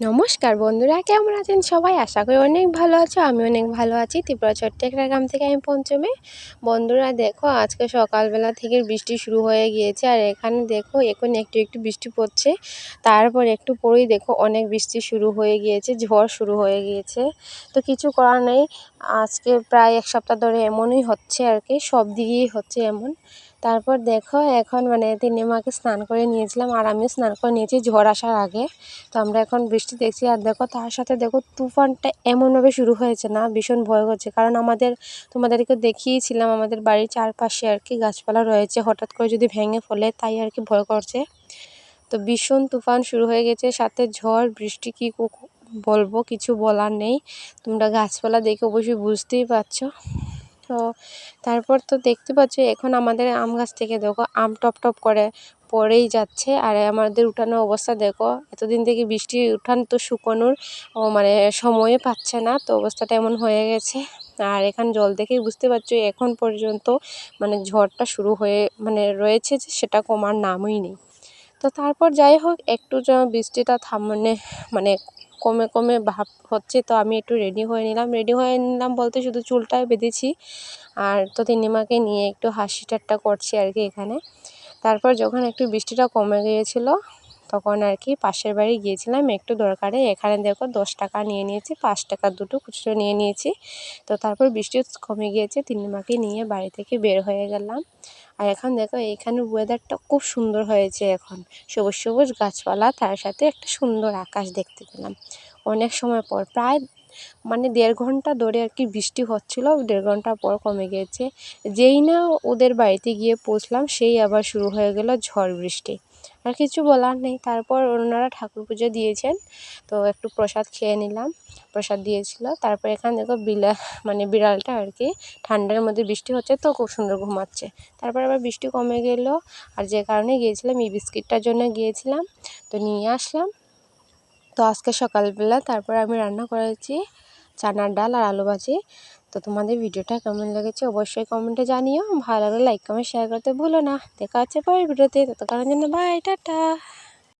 নমস্কার বন্ধুরা, কেমন আছেন সবাই? আশা করি অনেক ভালো আছো, আমি অনেক ভালো আছি। ত্রিপুরা একটা গ্রাম থেকে আমি পঞ্চমে। বন্ধুরা, দেখো, আজকে সকালবেলা থেকে বৃষ্টি শুরু হয়ে গিয়েছে, আর এখানে দেখো, এখন একটু একটু বৃষ্টি পড়ছে। তারপর একটু পরেই দেখো, অনেক বৃষ্টি শুরু হয়ে গিয়েছে, ঝড় শুরু হয়ে গিয়েছে। তো কিছু করার নেই, আজকে প্রায় এক সপ্তাহ ধরে এমনই হচ্ছে আর কি, সব দিকেই হচ্ছে এমন। তারপর দেখো, এখন মানে তিনি মাকে স্নান করে নিয়েছিলাম আর আমিও স্নান করে নিয়েছি ঝড় আসার আগে। তো আমরা এখন বৃষ্টি দেখছি আর দেখো, তার সাথে দেখো তুফানটা এমনভাবে শুরু হয়েছে না, ভীষণ ভয় করছে। কারণ আমাদের, তোমাদেরকে দেখিয়েছিলাম, আমাদের বাড়ির চারপাশে আর কি গাছপালা রয়েছে। হঠাৎ করে যদি ভেঙে ফলে তাই আর কি ভয় করছে। তো ভীষণ তুফান শুরু হয়ে গেছে, সাথে ঝড়, বৃষ্টি কী, বলব, কিছু বলার নেই। তোমরা গাছপালা দেখে অবশ্যই বুঝতেই পারছ। তো তারপর তো দেখতে পাচ্ছ, এখন আমাদের আম গাছ থেকে দেখো, আম টপ টপ করে পড়েই যাচ্ছে। আর আমাদের উঠানোর অবস্থা দেখো, এতদিন থেকে বৃষ্টি উঠান তো শুকোনোর মানে সময়ে পাচ্ছে না, তো অবস্থাটা এমন হয়ে গেছে। আর এখান জল দেখেই বুঝতে পারছ, এখন পর্যন্ত মানে ঝড়টা শুরু হয়ে মানে রয়েছে যে সেটা কমার নামই নেই। তো তারপর যাই হোক, একটু বৃষ্টিটা থামনে মানে কমে কমে ভাব হচ্ছে, তো আমি একটু রেডি হয়ে নিলাম। রেডি হয়ে নিলাম বলতে শুধু চুলটাই বেঁধেছি আর তো তিনিমাকে নিয়ে একটু হাসি ঠাট্টা করছি আর কি এখানে। তারপর যখন একটু বৃষ্টিটা কমে গিয়েছিল, তখন আর কি পাশের বাড়ি গিয়েছিলাম, একটু দরকারে। এখানে দেখো দশ টাকা নিয়ে নিয়েছি, পাঁচ টাকা দুটো খুচরো নিয়ে নিয়েছি। তো তারপর বৃষ্টি কমে গিয়েছে তিনিমাকে নিয়ে বাড়ি থেকে বের হয়ে গেলাম। আর এখন দেখো এইখানে ওয়েদারটা খুব সুন্দর হয়েছে এখন। সবুজ সবুজ গাছপালা, তার সাথে একটা সুন্দর আকাশ দেখতে পেলাম। অনেক সময় পর, প্রায় মানে দেড় ঘণ্টা ধরে আর কি বৃষ্টি হচ্ছিল, দেড় ঘণ্টা পর কমে গিয়েছে যেই না ওদের বাড়িতে গিয়ে পৌঁছলাম, সেই আবার শুরু হয়ে গেল ঝড় বৃষ্টি। আর কিছু বলার নেই। তারপর ওনারা ঠাকুর পুজো দিয়েছেন। তো একটু প্রসাদ খেয়ে নিলাম। প্রসাদ দিয়েছিল। তারপর এখানে দেখো বিলা মানে বিড়ালটা আর কি, ঠান্ডার মধ্যে বৃষ্টি হচ্ছে তো খুব সুন্দর ঘুমাচ্ছে। তারপর আবার বৃষ্টি কমে গেল। আর যে কারণে গিয়েছিলাম, এই বিস্কিটটার জন্য গিয়েছিলাম। তো নিয়ে আসলাম। তো আজকে সকালবেলা তারপর আমি রান্না করেছি চানার ডাল আর আলু ভাজি। তো তোমাদের ভিডিওটা কেমন লেগেছে অবশ্যই কমেন্টে জানিও। ভালো লাগলে লাইক কমেন্ট শেয়ার করতে ভুলো না। দেখা হচ্ছে পরের ভিডিওতে। ততক্ষণের জন্য বাই টাটা।